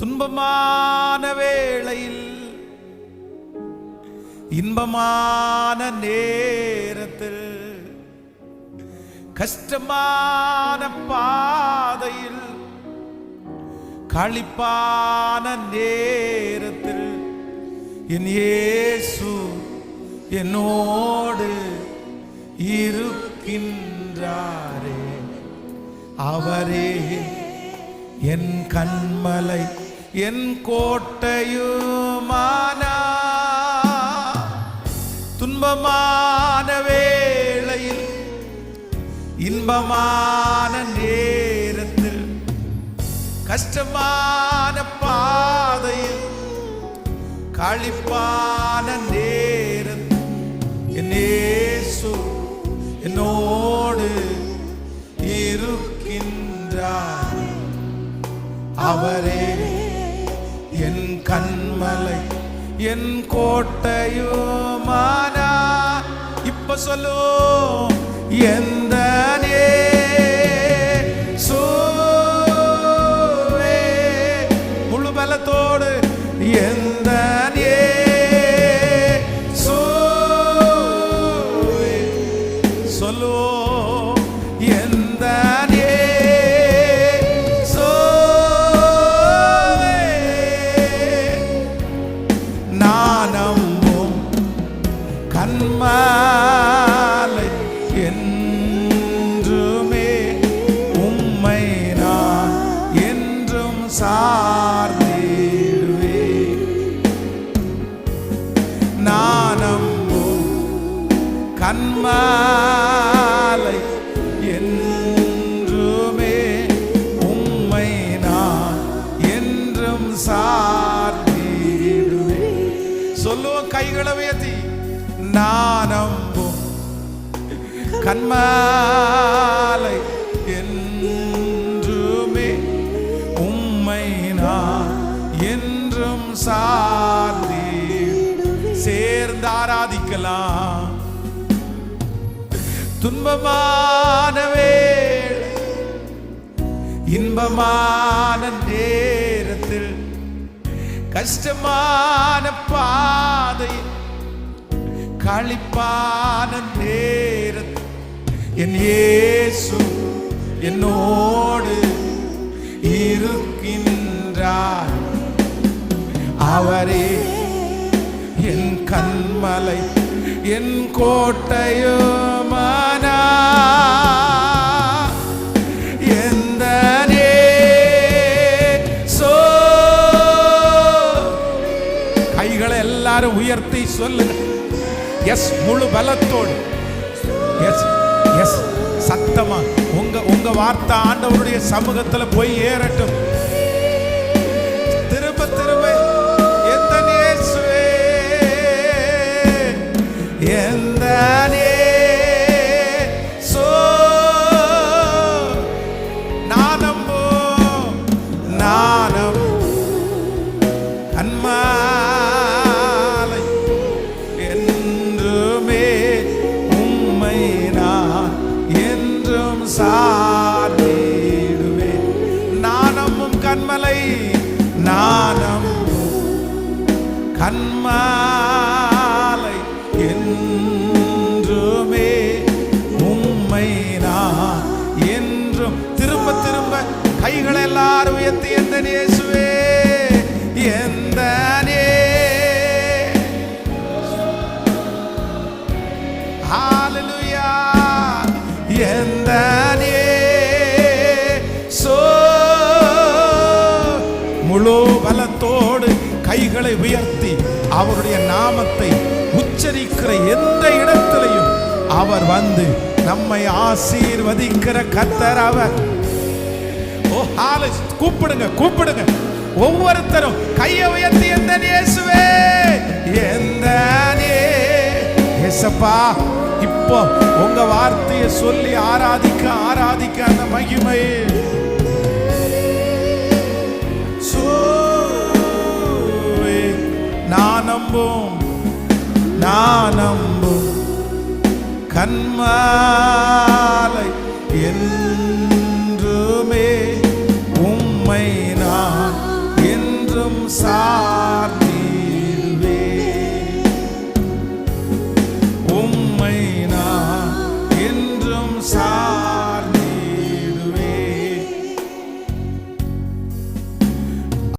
துன்பமான வேளையில் இன்பமான நேரத்தில் கஷ்டமான பாதையில் களிப்பான நேரத்தில் என் இயேசு என்னோடு இருக்கின்றாரே. அவரே என் கண்மலை என் கோட்டையுமானா? துன்பமான வேளையில் இன்பமான நேரத்தில் கஷ்டமான பாதையில் களிப்பான நேரத்தில் என் இயேசு அவரே என் கண்மலை என் கோட்டையோ கோட்டையுமானா இப்ப சொல்லு என் என்றுமே உம்மை நான் என்றும் சார்ந்திடுவே நான் நம்பும் கண்மாலை என்றுமே உம்மை நான் என்றும் சார்ந்திடுவே சொல்லுவோம் கைகளவே கண்மாலை என்றுமே உம்மை நான் என்றும் சார்ந்தே. சேர்ந்து ஆராதிக்கலாம். துன்பமான இன்பமான நேரத்தில் கஷ்டமான பாதை களிப்பான நேரம் என் இயேசு என்னோடு இருக்கின்றார். அவரே என் கண்மலை என் கோட்டையுமானா. கைகளை எல்லாரும் உயர்த்தி சொல்லுங்க. எஸ் முழு பலத்தோடு. வார்த்தை ஆண்டவருடைய சமூகத்துல போய் ஏறட்டும். திரும்ப திரும்ப எந்த இயேசுவே? எந்த இயேசு? நான் கண்மாலை என்றுமே உம்மை நான் என்றும். திரும்ப திரும்ப கைகளை எல்லாரும் உயர்த்தி எந்த நேசுவே எந்த ஹalleluya. எந்த கைகளை உயர்த்தி அவருடைய நாமத்தை உச்சரிக்கிற எந்த இடத்திலையும் அவர் வந்து நம்மை ஆசீர்வதிக்கிற கத்தர் அவர். ஓ ஹாலே கூப்பிடுங்க கூப்பிடுங்க. ஒவ்வொருத்தரும் கையை உயர்த்தி எந்த இயேசுவே? எந்த இயேசப்பா இப்போ உங்க வார்த்தையை சொல்லி ஆராதிக்க ஆராதிக்க அந்த மகிமை. நம்பும் கண்மாலை என்றுமே உம்மை நான் என்றும் சா